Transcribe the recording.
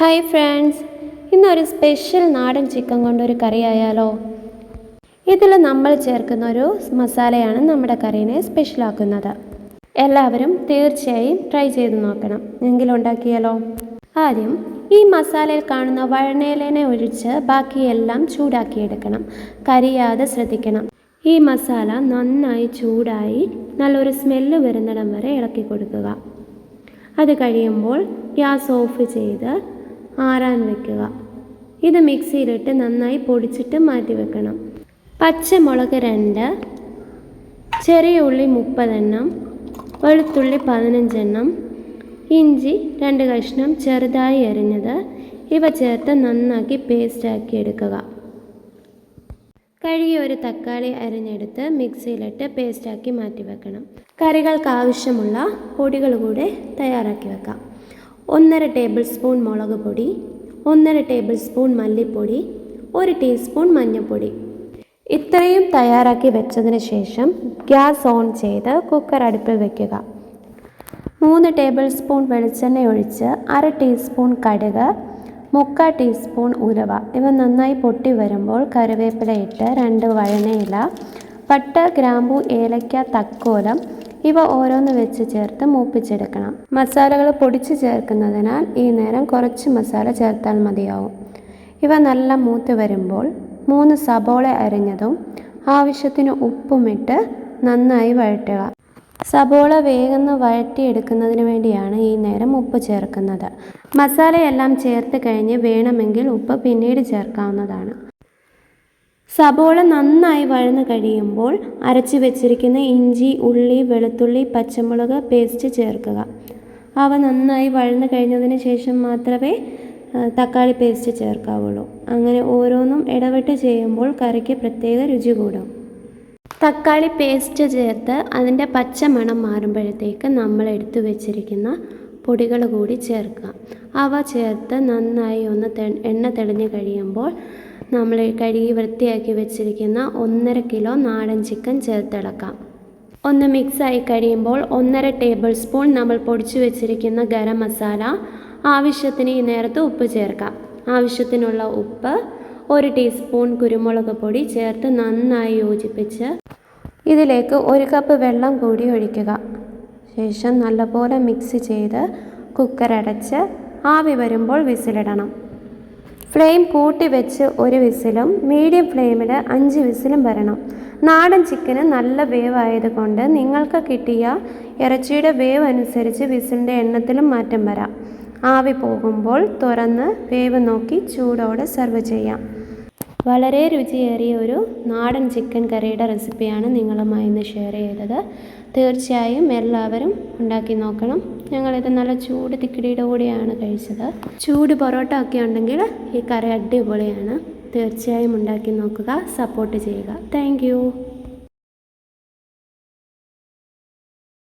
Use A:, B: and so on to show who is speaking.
A: Hi friends ഇന്നൊരു special നാടൻ chicken കൊണ്ടൊരു കറി ആയാലോ ഇതിൽ നമ്മൾ ചേർക്കുന്ന ഒരു മസാലയാണ് നമ്മുടെ കറീനെ സ്പെഷ്യലാക്കുന്നത് എല്ലാവരും തീർച്ചയായും ട്രൈ ചെയ്ത് നോക്കണം. എങ്കിലും ഉണ്ടാക്കിയാലോ? ആദ്യം ഈ മസാലയിൽ കാണുന്ന വഴനയിലേനെ ഒഴിച്ച് ബാക്കിയെല്ലാം ചൂടാക്കിയെടുക്കണം. കരിയാതെ ശ്രദ്ധിക്കണം. ഈ മസാല നന്നായി ചൂടായി നല്ലൊരു സ്മെല്ല് വരുന്നിടം വരെ ഇളക്കി കൊടുക്കുക അത് കഴിയുമ്പോൾ ഗ്യാസ് ഓഫ് ചെയ്ത് ആറാൻ വെക്കുക. ഇത് മിക്സിയിലിട്ട് നന്നായി പൊടിച്ചിട്ട് മാറ്റി വെക്കണം. പച്ചമുളക് രണ്ട് ചെറിയ ഉള്ളി മുപ്പതെണ്ണം വെളുത്തുള്ളി പതിനഞ്ചെണ്ണം ഇഞ്ചി രണ്ട് കഷ്ണം ചെറുതായി അരിഞ്ഞത് ഇവ ചേർത്ത് നന്നാക്കി പേസ്റ്റാക്കി എടുക്കുക. കഴുകിയ ഒരു തക്കാളി അരിഞ്ഞെടുത്ത് മിക്സിയിലിട്ട് പേസ്റ്റാക്കി മാറ്റി വെക്കണം. കറികൾക്ക് ആവശ്യമുള്ള പൊടികൾ കൂടെ തയ്യാറാക്കി വെക്കാം. ഒന്നര ടേബിൾ സ്പൂൺ മുളക് പൊടി ഒന്നര ടേബിൾ സ്പൂൺ മല്ലിപ്പൊടി ഒരു ടീസ്പൂൺ മഞ്ഞൾപ്പൊടി. ഇത്രയും തയ്യാറാക്കി വെച്ചതിന് ശേഷം ഗ്യാസ് ഓൺ ചെയ്ത് കുക്കർ അടുപ്പിൽ വെക്കുക. മൂന്ന് ടേബിൾ സ്പൂൺ വെളിച്ചെണ്ണ ഒഴിച്ച് അര ടീസ്പൂൺ കടുക് മുക്കാൽ ടീസ്പൂൺ ഉലുവ ഇവ നന്നായി പൊട്ടി വരുമ്പോൾ കറിവേപ്പില ഇട്ട് രണ്ട് വഴനയില പട്ട ഗ്രാമ്പു ഏലക്ക തക്കോലം ഇവ ഓരോന്ന് വെച്ച് ചേർത്ത് മൂപ്പിച്ചെടുക്കണം. മസാലകൾ പൊടിച്ച് ചേർക്കുന്നതിനാൽ ഈ നേരം കുറച്ച് മസാല ചേർത്താൽ മതിയാവും. ഇവ നല്ല മൂത്ത് വരുമ്പോൾ മൂന്ന് സബോള അരിഞ്ഞതും ആവശ്യത്തിന് ഉപ്പുമിട്ട് നന്നായി വഴറ്റുക. സബോള വേഗം വഴറ്റിയെടുക്കുന്നതിന് വേണ്ടിയാണ് ഈ നേരം ഉപ്പ് ചേർക്കുന്നത്. മസാലയെല്ലാം ചേർത്ത് കഴിഞ്ഞ് വേണമെങ്കിൽ ഉപ്പ് പിന്നീട് ചേർക്കാവുന്നതാണ്. സബോള നന്നായി വഴന്ന് കഴിയുമ്പോൾ അരച്ച് വെച്ചിരിക്കുന്ന ഇഞ്ചി ഉള്ളി വെളുത്തുള്ളി പച്ചമുളക് പേസ്റ്റ് ചേർക്കുക. അവ നന്നായി വഴന്ന് കഴിഞ്ഞതിന് ശേഷം മാത്രമേ തക്കാളി പേസ്റ്റ് ചേർക്കാവുള്ളൂ. അങ്ങനെ ഓരോന്നും ഇടവിട്ട് ചെയ്യുമ്പോൾ കറിക്ക് പ്രത്യേക രുചി കൂടും. തക്കാളി പേസ്റ്റ് ചേർത്ത് അതിന്റെ പച്ച മണം മാറുമ്പോഴത്തേക്ക് നമ്മൾ എടുത്തു വെച്ചിരിക്കുന്ന പൊടികൾ കൂടി ചേർക്കുക. അവ ചേർത്ത് നന്നായി ഒന്ന് എണ്ണ തെളിഞ്ഞ് കഴിയുമ്പോൾ നമ്മൾ കഴുകി വൃത്തിയാക്കി വെച്ചിരിക്കുന്ന ഒന്നര കിലോ നാടൻ ചിക്കൻ ചേർത്തിളക്കാം. ഒന്ന് മിക്സ് ആയി കഴിയുമ്പോൾ ഒന്നര ടേബിൾ സ്പൂൺ നമ്മൾ പൊടിച്ചു വെച്ചിരിക്കുന്ന ഗരം മസാല ആവശ്യത്തിന് ഈ നേരത്ത് ഉപ്പ് ചേർക്കാം. ആവശ്യത്തിനുള്ള ഉപ്പ് ഒരു ടീസ്പൂൺ കുരുമുളക് പൊടി ചേർത്ത് നന്നായി യോജിപ്പിച്ച് ഇതിലേക്ക് ഒരു കപ്പ് വെള്ളം കൂടി ഒഴിക്കുക. ശേഷം നല്ലപോലെ മിക്സ് ചെയ്ത് കുക്കർ അടച്ച് ആവി വരുമ്പോൾ വിസിലിടണം. ഫ്ലെയിം കൂട്ടി വെച്ച് ഒരു വിസിലും മീഡിയം ഫ്ലെയിമിൽ അഞ്ച് വിസിലും വരണം. നാടൻ ചിക്കന് നല്ല വേവ് ആയതുകൊണ്ട് നിങ്ങൾക്ക് കിട്ടിയ ഇറച്ചിയുടെ വേവ് അനുസരിച്ച് വിസിലിന്റെ എണ്ണത്തിലും മാറ്റം വരാം. ആവി പോകുമ്പോൾ തുറന്ന് വേവ് നോക്കി ചൂടോടെ സെർവ് ചെയ്യാം. വളരെ രുചിയേറിയ ഒരു നാടൻ ചിക്കൻ കറിയുടെ റെസിപ്പിയാണ് നിങ്ങളുമായി ഇന്ന് ഷെയർ ചെയ്തത്. തീർച്ചയായും എല്ലാവരും ഉണ്ടാക്കി നോക്കണം. ഞങ്ങളിത് നല്ല ചൂട് തിക്കിടിയുടെ കൂടെയാണ് കഴിച്ചത്. ചൂട് പൊറോട്ട ഒക്കെ ഉണ്ടെങ്കിൽ ഈ കറി അടിപൊളിയാണ്. തീർച്ചയായും ഉണ്ടാക്കി നോക്കുക സപ്പോർട്ട് ചെയ്യുക. താങ്ക്